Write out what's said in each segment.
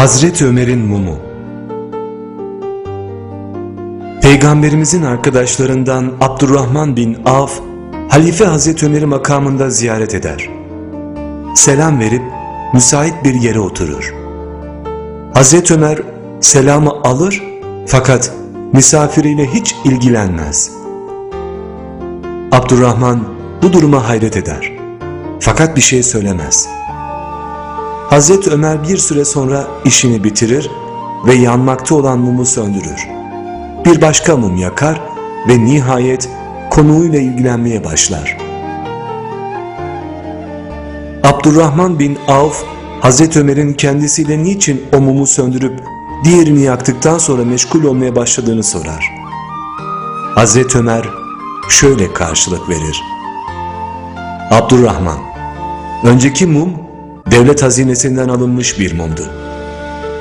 Hazreti Ömer'in mumu Peygamberimizin arkadaşlarından Abdurrahman bin Avf, Halife Hazreti Ömer'i makamında ziyaret eder. Selam verip müsait bir yere oturur. Hazreti Ömer selamı alır fakat misafiriyle hiç ilgilenmez. Abdurrahman bu duruma hayret eder. Fakat bir şey söylemez. Hazreti Ömer bir süre sonra işini bitirir ve yanmakta olan mumu söndürür. Bir başka mum yakar ve nihayet konuyla ilgilenmeye başlar. Abdurrahman bin Avf, Hazreti Ömer'in kendisiyle niçin o mumu söndürüp diğerini yaktıktan sonra meşgul olmaya başladığını sorar. Hazreti Ömer şöyle karşılık verir. Abdurrahman, önceki mum devlet hazinesinden alınmış bir mumdu.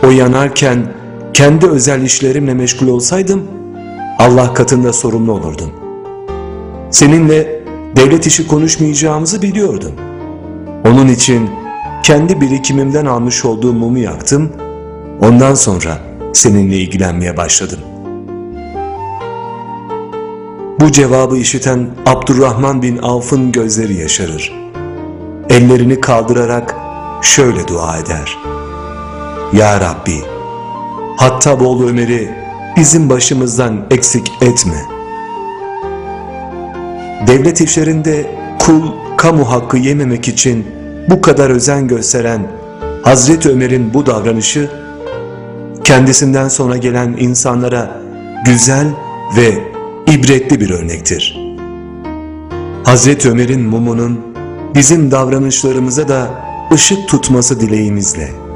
O yanarken kendi özel işlerimle meşgul olsaydım Allah katında sorumlu olurdum. Seninle devlet işi konuşmayacağımızı biliyordum. Onun için kendi birikimimden almış olduğum mumu yaktım. Ondan sonra seninle ilgilenmeye başladım. Bu cevabı işiten Abdurrahman bin Avf'ın gözleri yaşarır. Ellerini kaldırarak şöyle dua eder. Ya Rabbi, Hattaboğlu Ömer'i bizim başımızdan eksik etme. Devlet işlerinde kul kamu hakkı yememek için bu kadar özen gösteren Hazreti Ömer'in bu davranışı kendisinden sonra gelen insanlara güzel ve ibretli bir örnektir. Hazreti Ömer'in mumunun bizim davranışlarımıza da ışık tutması dileğimizle.